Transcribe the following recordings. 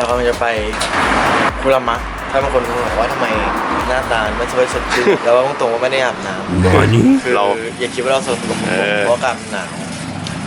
เรากำลังจะไปคุรามะถ้าบางคนบอกว่าทำไมหน้าตาไม่สวยสดชื่นแล้วว่าตรงๆว่าไม่ได้อาบน้ำคือเราอย่าคิดว่าเราสดสกปรกเออเพราะอากาศมันหนาว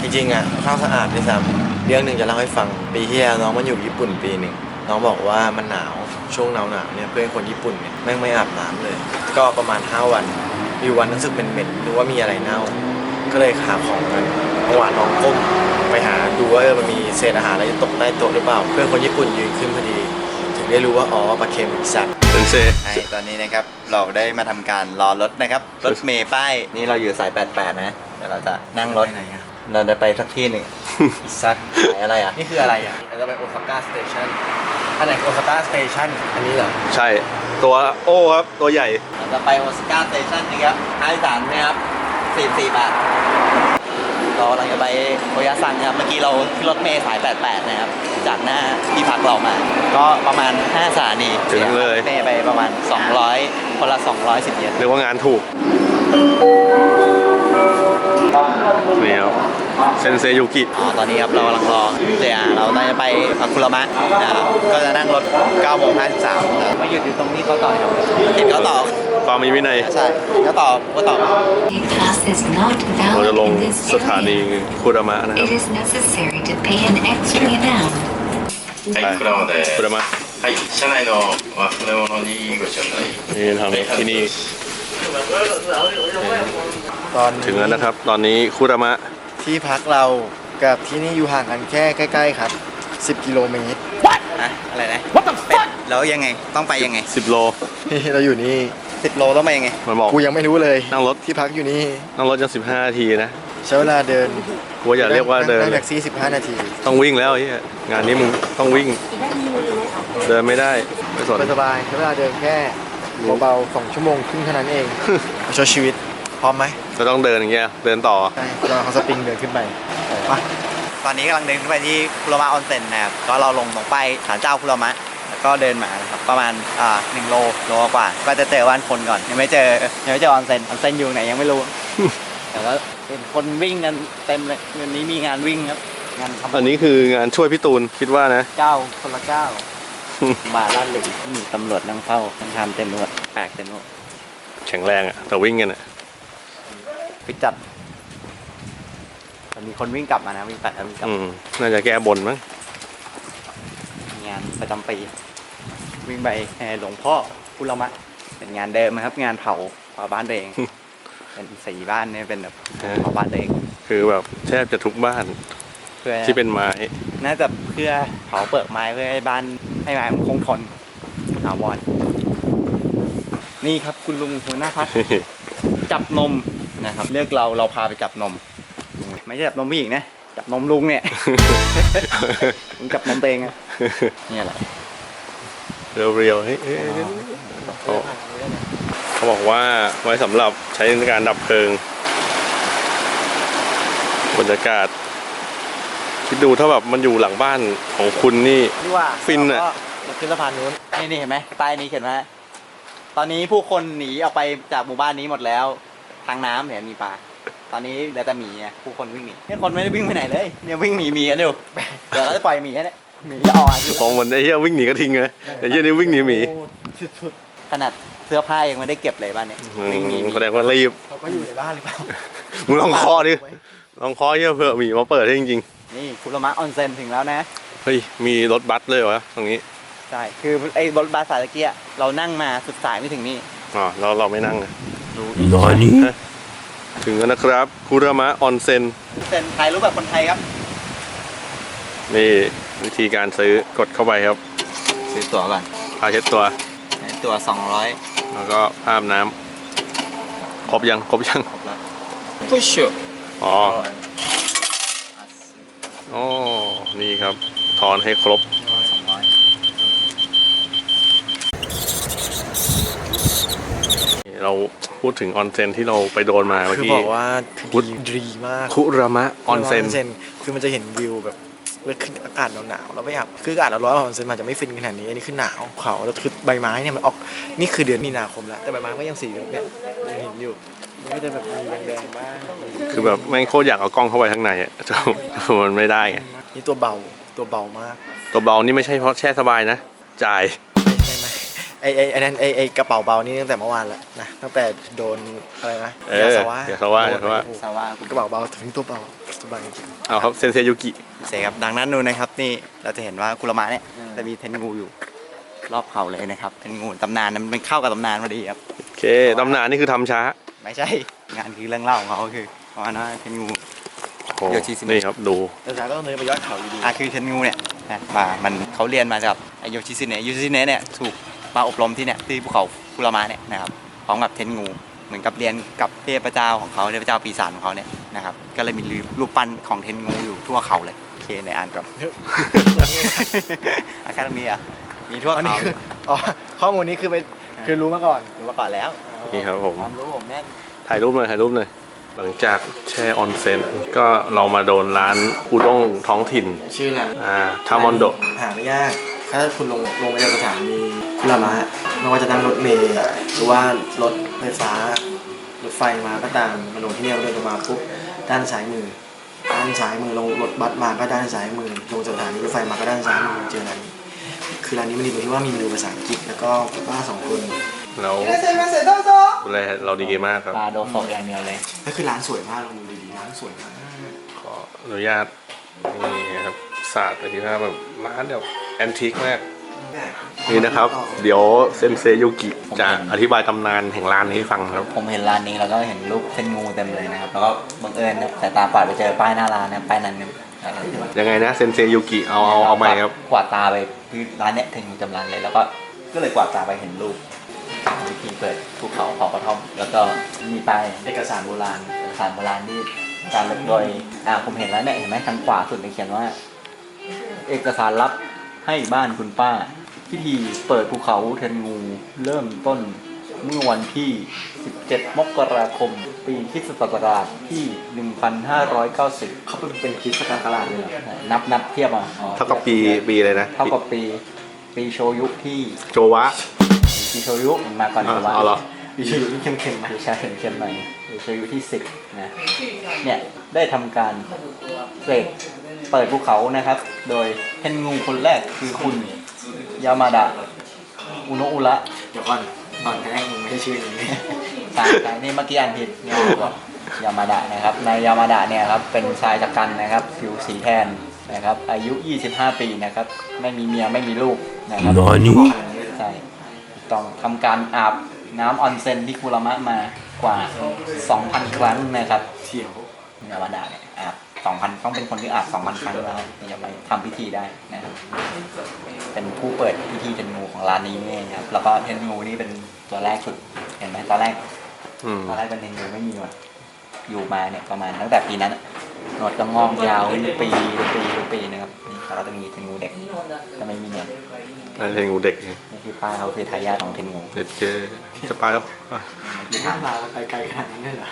จริงๆอะข้างสะอาดด้วยซ้ำเรื่องหนึ่งจะเล่าให้ฟังปีที่แล้วน้องมันอยู่ญี่ปุ่นปีหนึ่งน้องบอกว่ามันหนาวช่วงหนาวหนาวๆเนี่ยเพื่อนคนญี่ปุ่นเนี่ยแม่งไม่อาบน้ำเลย ก็ประมาณ 5 วันมีวันรู้สึกเป็นเหม็นๆหรือว่ามีอะไรเน่า ก็เลยหาของกันจังหวะน้องก้มไปหาดูว่าเออมันมีเศษอาหารอะไรตกใต้โต๊ะหรือเปล่า เพื่อนคนญี่ปุ่นยืนขึ้นพอดี ถึงได้รู้ว่าอ๋อปลาเค็มอีกสัตว์เซนเซใช่ตอนนี้นะครับเราได้มาทำการรอรถนะครับรถเมย์ป้ายนี่เราอยู่สาย 88 นะเดี๋ยวเราจะนั่งรถไปไหนอะเราจะไปสักที่หนึ่งอีสัตว์สายอะไรอะนี่คืออะไรอะเราจะไปโอซาก้าสเตชันอันไหนโอซาก้าสเตชันอันนี้เหรอใช่ ตัวโอ้ครับ ตัวใหญ่ เราจะไปโอซาก้าสเตชันนะครับค่าโดยสารนะครับ 44บาทเรากำลังจะไปโอยาซังนะครับ เมื่อกี้เราขึ้นรถเมย์สาย 88 นะครับ จากหน้าที่พักเรามา ก็ประมาณ 5 สถานีถึงเลยสีรถเมย์ไปประมาณ 200 คนละ 210 เยนเรียกว่างานถูกนี่ครับเซนเซยุกิ อ๋อ ตอนนี้ครับเรากำลังรอเจียเราน่าจะไปพักคุรามะนะครับ ก็จะนั่งรถ9โมง53นะครับมาหยุดอยู่ตรงนี้เขาต่อครับเห็นเขาต่อ ความมีวินัย ใช่เขาต่อก็ต่อ class is not เราจะ valid ลง in this สถานี area. คุรามะนะครับ It is necessary to pay an extra amount. はい、プラモで、 คุรามะ はい、車内のまあ船物にご招待。 นี่ทำที่นี่ ตอน ถึงแล้วนะครับ ตอนนี้คุรามะ ที่พักเรากับที่นี่อยู่ห่างกันแค่ใกล้ๆครับ 10 กิโลเมตร ฮะอะไรนะ What the fuck แล้วยังไง ต้องไปยังไง 10 โล เราอยู่นี่ 10โลต้องไปยังไง มันบอกกูยังไม่รู้เลยนั่งรถ ที่พักอยู่นี่นั่งรถยัง15นาทีนะใช้เวลาเดินกูอย่าเรียกว่าเดินนั่งเลแท็ยกซี่15นาที ต้องวิ่งแล้วไอ้เหี้ยงานนี้มึงต้องวิ่ง เดินไม่ได้ไม่สนสบายๆใช้เวลาเดินแค่เบาๆ2ชั่วโมงครึ่งเท่านั้นเองมาใช้ชีวิตพร้อมไหมจะต้องเดินอย่างเงี้ยเดินต่อใช่เราเอาสปริงเดินขึ้นไปไปตอนนี้กำลังเดินขึ้นไปที่คุรามะออนเซ็นนะครับ ก็เราลงตรงไปศาลเจ้าคุรามะแล้ว ก็เดินมานะครับประมาณอ่าหนึ่งโลโลกว่า ก็จะเจอบ้านคนก่อน ยังไม่เจอยังไม่เจอออนเซ็นออนเซ็นอยู่ไหนยังไม่รู้ แต่ก็เป็นคนวิ่งกันเต็มเลยวันนี้มีงานวิ่งครับงานทำอันนี้คืองานช่วยพี่ตูนคิดว่านะ เจ้าคนละเจ้ามาล่าหลึงมีตำรวจนั่งเฝ้านั่งทำเต็มไปหมดแปลกเต็มไปหมดแข็งแรงอะแต่วิ่งกันอะฟิตจัดแต่มีคนวิ่งกลับมานะวิ่งไปแล้ววิ่งกลับอืมน่าจะแก้บนมั้งงานประจำปี วิ่งไปแห่หลวงพ่อพุรมะ เป็นงานเดิมนะครับ งานเผาเผาบ้านตัวเอง เป็นสีบ้านเนี่ยเป็นแบบเผาบ้านตัวเอง คือแบบแทบจะทุกบ้านเพื่อที่เป็นไม้ น่าจะเพื่อเผาเปลือกไม้เพื่อให้บ้านให้ไม้มันคงทนถาวรนี่ครับคุณลุงหัวหน้าพักจับนมนะครับ เลือกเราเราพาไปจับนม ไม่ใช่จับนมผู้หญิงนะจับนมลุงเนี่ยลุงจับนมตัวเองอะเนี่ยแหละ เรียวๆเฮ้ยเฮ้ยเฮ้ยเขาเขาบอกว่าไว้สำหรับใช้ในการดับเพลิงบรรยากาศ คิดดูถ้าแบบมันอยู่หลังบ้านของคุณนี่ดีกว่าฟินอะเราก็ขึ้นสะพานนู้นนี่นี่เห็นไหมป้ายนี้เขียนว่าตอนนี้ผู้คนหนีออกไปจากหมู่บ้านนี้หมดแล้ว ทางน้ำเนี่ยมีปลาตอนนี้เหลือแต่หมีไงผู้คนวิ่งหนีเนี่ยคนไม่ได้วิ่งไปไหนเลยเนี่ยวิ่งหนีหมีกันอยู่เดี๋ยวเราจะปล่อยหมีเนี่ย หมีจะออกอะอยู่ของมันไอ้เหี้ยวิ่งหนีก็ทิ้งเลยไอ้เหี้ยนี่วิ่งหนีหมีสุดๆขนาดเสื้อผ้ายังไม่ได้เก็บเลยบ้านเนี่ยอืวิ่งหนีหมมีแสดงว่ารีบเขาก็อยู่ในบ้านหรือเปล่ามึงลองเคอดิลองเคอเหี้ยเผื่อหมีมาเปิดให้จริงนี่คุรมะออนเซ็นถึงแล้วนะ ๆเฮ้ยมีรถบัสเลยวะตรงนี้ใช่ คือไอ้รถบัสสายตะเกียเรานั่งมาสุดสายไม่ถึงนี่อ๋อเราเราไม่นั่งนะดูถึงแล้วนะครับคุรามะออนเซ็นเซ็นถ่ายรูปแบบคนไทยครับนี่ วิธีการซื้อกดเข้าไปครับ ซื้อตั๋วก่อนผ้าเช็ดตัว ตั๋ว200แล้วก็ภาพน้ำครบยังครบยัง พุชอ๋อ โอ้ นี่ครับ ถอนให้ครบ เราพูดถึงออนเซนที่เราไปโดนมาเมื่อกี้คือบอกว่าดีมากคุรามะออนเซนคือมันจะเห็นวิวแบบ เวลาขึ้นอากาศหนาวๆแล้วไม่อาบคืออากาศร้อนๆออนเซ็นมันจะไม่ฟินขนาดนี้อันนี้คือหนาวเขาแล้วคือใบไม้เนี่ยมันออกนี่คือเดือนมีนาคมแล้วแต่ใบไม้ก็ยังสีแบบเนี่ยยังเห็นอยู่มันก็จะแบบมีแดงๆบ้างคือแบบแม่งโคตรอยากเอากล้องเข้าไปข้างในอะแต่มันไม่ได้ไงนี่ตัวเบาตัวเบามาก ตัวเบานี่ไม่ใช่เพราะแช่สบายนะจ่ายใช่ไหม ไอไอไอนั้นไอไอกระเป๋าเบานี่ตั้งแต่เมื่อวานแล้วนะตั้งแต่โดนอะไรนะเออสวะยาสวะยาสวะ โอ้โหสาวากระเป๋าเบาถึงตัวเบาสบายจริงเอาครับเซนเซยุกิ เสครับดังนั้นนูนนะครับนี่เราจะเห็นว่าคุรามะเนี่ยจะมีเทนงูอยู่ รอบเขาเลยนะครับเป็นงูตำนานมันเป็นเข้ากับตำนานพอดีครับ โอเคตำนานนี่คือทำช้าไม่ใช่ งานคือเรื่องเล่าของเขาคือประมาณว่าเทนงู โอ้โยชิซึเนะนี่ครับดูแต่สุดท้ายก็ต้องเดินไปยอดเขาอยู่ดีอะคือเทนงูเนี่ยนะมามันเขาเรียนมาจากไอโยชิซึเนะโยชิซึเนะเนี่ยถูก มาอบรมที่เนี่ยที่ภูเขาคุรามะเนี่ยนะครับพร้อมกับเทนงู เหมือนกับเรียนกับเทพเจ้าของเขาเทพเจ้าปีศาจของเขาเนี่ยนะครับก็เลยมีรูปปั้นของเทนงูอยู่ทั่วเขาเลยโอเคในอ่านก่อนอาคาดมีอะมีทั่วอันนี้เขาคืออ๋อข้อมูลนี้คือไปคือรู้มาก่อนรู้มาก่อนแล้วนี่ครับผมความรู้ผมแน่นถ่ายรูปหน่อยถ่ายรูปหน่อยหลังจากแช่ออนเซ็นก็เรามาโดนร้านอุด้งท้องถิ่น ชื่ออะไรอ่าทามอนโดหาไม่ยาก ถ้าคุณลงลงไปจากสถานีคุรามะไม่ว่าจะนั่งรถเมล์หรือว่ารถไฟฟ้ารถไฟมาก็ตามมาลงที่เนี่ยเดินลงมาปุ๊บด้านซ้ายมือ ด้านซ้ายมือลงรถบัสมาก็ด้านซ้ายมือลงจากสถานีรถไฟมาก็ด้านซ้ายมือเจอร้านนี้คือร้านนี้มันดีตรงที่ว่ามีเมนูภาษาอังกฤษแล้วก็ป้าสองคนแล้วดูแลเราดีมากครับปลาโดโซะอย่างเดียวเลยแล้วคือร้านสวยมากลองดูดีๆร้านสวยมากขออนุญาตนี่ครับศาสตร์ไปที่ว่าแบบร้านแบบแอนทิกมาก นี่นะครับ เดี๋ยวเซนเซยุกิจะอธิบายตำนานแห่งร้านนี้ให้ฟังครับ ผมเห็นร้านนี้แล้วก็เห็นรูปเส้นงูเต็มเลยนะครับ แล้วก็บังเอิญนะแต่ตาปาดไปเจอป้ายหน้าร้านนะป้ายนั้นเนี่ยยังไงนะเซนเซยุกิเอาเอาเอาใหม่ครับ กวาดตาไปคือร้านเนี้ยถึงจำร้านเลย แล้วก็ก็เลยกวาดตาไปเห็นรูปวิธีเปิดภูเขาเผากระท่อม แล้วก็มีป้ายเอกสารโบราณเอกสารโบราณที่การลบโดยอ่าผมเห็นแล้วเนี่ยเห็นไหมทางขวาสุดเนี่ยเขียนว่า เอกสารลับ ให้บ้านคุณป้า พิธีเปิดภูเขาเทนงูเริ่มต้นเมื่อวันที่ 17 มกราคม ปีคริสตศักราชที่ 1590 เขาเป็นเป็นคริสต์ศักราชเลยเหรอนับนับเทียบอะเท่ากับปีปีเลยนะ เท่ากับปี ปีโชยุที่โจวะ ปีโชยุมาก่อนอ่าโชวะเอาเหรอมีชื่อที่เข้มๆนะปีชาเข็มเข้มหน่อยปีโชยุที่ 10 นะ เนี่ย ได้ทำการเสกเปิดภูเขานะครับ โดยเทนงูคนแรกคือคุณยามาดะอุโนะอุระเดี๋ยวก่อนตอนแรกมึงไม่ใช่ชื่อนี้ตามไปนี่เมื่อกี้อ่านผิดยายามาดะนะครับนายยามาดะเนี่ยครับเป็นชายจักรันนะครับผิวสีแทนนะครับ อายุ 25 ปีนะครับ ไม่มีเมียไม่มีลูกนะครับใช่ถูกต้องทำการอาบน้ำออนเซ็นที่คุรามะมากว่า 2,000 ครั้งนะครับเที่ยว ยามาดะเนี่ยอาบ2,000ต้องเป็นคนที่อาบ2,000ครั้งแล้วถึงจะไปทำพิธีได้นะครับเป็นผู้เปิดพิธีเทนงูของร้านนี้นี่เองครับแล้วก็เทนงูนี่เป็นตัวแรกสุดเห็นไหมตอนแรกอืมตอนแรกเป็นเทนงูไม่มีหนวดอยู่มาเนี่ยประมาณตั้งแต่ปีนั้นอะหนวดก็งอกยาวขึ้นปีทุกปีทุกปีนะครับนี่เขาก็จะมีเทนงูเด็กจะไม่มีหนวดนั่นเพลงงูเด็กนี่คือป้าเขาคือทายาทของเทนงูเด็ดเจจะไปแล้วอะไม่น่าลาไปไกลขนาดนั้นเลยเหรอ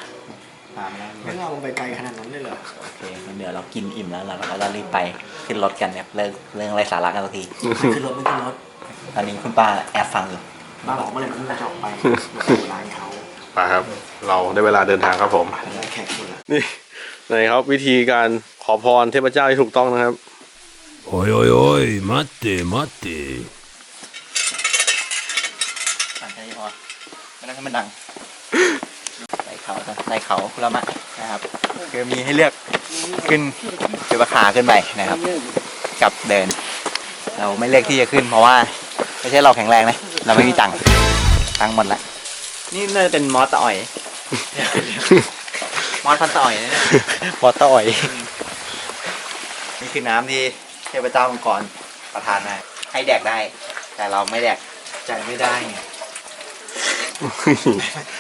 มาไม่ไไม่เอลงไปไกลขนาดนั้นเลยเหรอโอเคเดี๋ยวเรากินอิ่มแล้วเราก็รีบไปขึ้นรถกันเนี่ยเรื่องเรื่องไรสาระกันสักทีขึ้นรถไม่ขึ้นรถตอนนี้คุณป้าแอบฟังอยู่ป้าบอกเมื่อไหร่คุณจะออกไปร้านเขาไปครับ เราได้เวลาเดินทางครับผมนี่ไหนครับวิธีการขอพรเทพเจ้าที่ถูกต้องนะครับโอ้ยโอ้ยโอ้ยมาตเตมาตเตอ่านใจพอไม่ได้ให้มันดัง เขาครับไต่เขาคุรามะนะครับคือมีให้เลือกขึ้นคือราคาขึ้นไปนะครับ กับเดิน เราไม่เลือกที่จะขึ้น เพราะว่าไม่ใช่เราแข็งแรงนะเราไม่มีตังค์ตังค์หมดละนี่น่าจะเป็นมอสตะอ่อยมอสพันตะอ่อยนะเนี่ยมอสตะอ่อยนี่คือน้ำที่เทพเจ้ามังกรประทานมาให้แดกได้ แต่เราไม่แดกใจไม่ได้ไง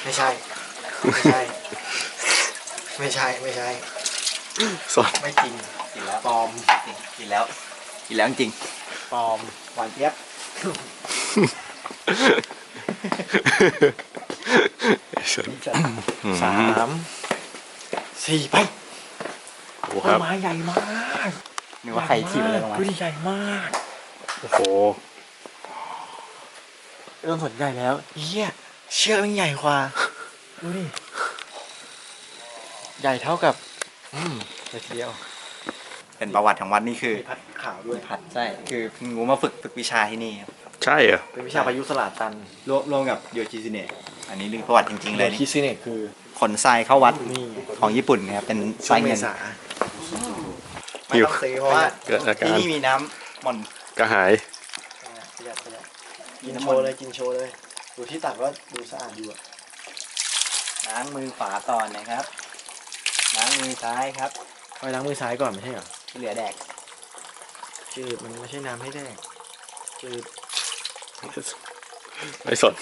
ไม่ใช่ ไม่ใช่ ไม่ใช่ ไม่ใช่ สดไม่จริงกินแล้วปลอมกินแล้วกินแล้วจริงปลอมหวานเจี๊ยบสามสี่ไปโอ้ครับไม้ใหญ่มากนึกว่าใครถีบอะไรลงมาดูดิใหญ่มากโอ้โหเริ่มสนใจแล้วเฮียเชือกมันใหญ่กว่า ดูดิ ใหญ่เท่ากับ อืมเดียว เป็นประวัติของวัดนี่คือขาวด้วย ผัดใช่ คืองูมาฝึกฝึกวิชาที่นี่ครับใช่เหรอ เป็นวิชาพายุสลาตันรวมรวมกับโยชิซิเนะอันนี้เรื่องประวัติจริง ๆ เลยคินี่ซิเนะคือขนทรายเข้าวัดนี่ของญี่ปุ่นนะครับเป็นช่วทรางยเมเงินษาไม่ต้องซื้อเพราะว่าเกิดอาการที่นี่มีน้ำหม่อนกระหาย ประหยัดประหยัดกินโชว์เลยกินโชว์เลย ดูที่ตักก็ดูสะอาดอยู่อะ ล้างมือขวาก่อนนะครับ ล้างมือซ้ายครับ ไปล้างมือซ้ายก่อนไม่ใช่เหรอที่เหลือแดกจืดมันไม่ใช่น้ำให้แดกจืดไม่สน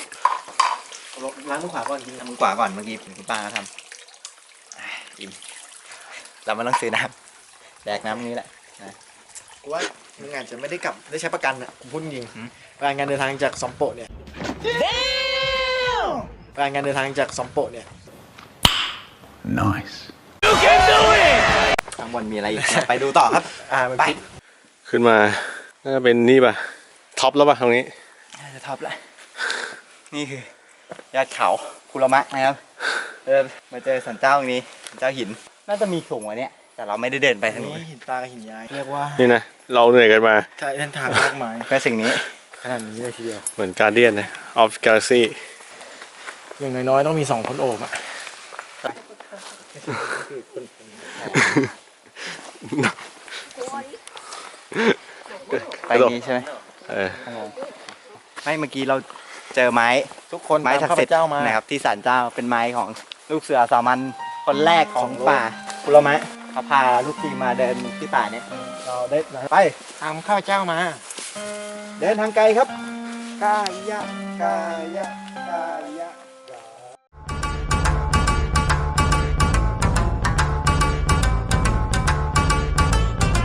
ล้างมือขวาก่อนกินล้างมือขวาก่อนเมื่อกี้คุณป้าก็ทำอะอิ่มเราไม่ต้องซื้อน้ำแดกน้ำนี้แหละกูว่ามึงอาจจะไม่ได้กลับได้ใช้ประกันอะผมพูดจริงหืมรายงานเดินทางจากซอมโปะเนี่ย รายงานเดินทางจากซอมโปะเนี่ย Nice. ข้างบนมีอะไรอีก ไปดูต่อครับ อ่ามันไปพิษขึ้นมา น่าจะเป็นนี่ป่ะ ท็อปแล้วป่ะตรงนี้ น่าจะท็อปแล้ว นี่คือยอดเขาคุรามะนะครับเออมาเจอสันเจ้าตรงนี้สันเจ้าหิน น่าจะมีสูงกว่านี้แต่เราไม่ได้เดินไปทางนู้นนี่หินตากับหินย้ายเรียกว่า นี่นะ เราเหนื่อยกันมาใช่เส้นทางมากมายเพื่อสิ่งนี้ ขนาดนี้เลยทีเดียว เหมือนการเดียนนะ of Galaxy อย่างน้อยๆต้องมีสองคนโอบอะไปนี้ใช่ไหมเออไม่เมื่อกี้เราเจอไม้ทุกคนไม้ตาศักข้าดิ์พสิทธิ์เจ้ามานะครับที่ศาลเจ้าเป็นไม้ของลูกเสือสามัญคนแรกของป่าคุรามะเขาพาลูกทีมมาเดินที่ป่าเนี่ยเราได้ไปตามข้าพเจ้ามา เดินทางไกลครับกายะกายะกายะ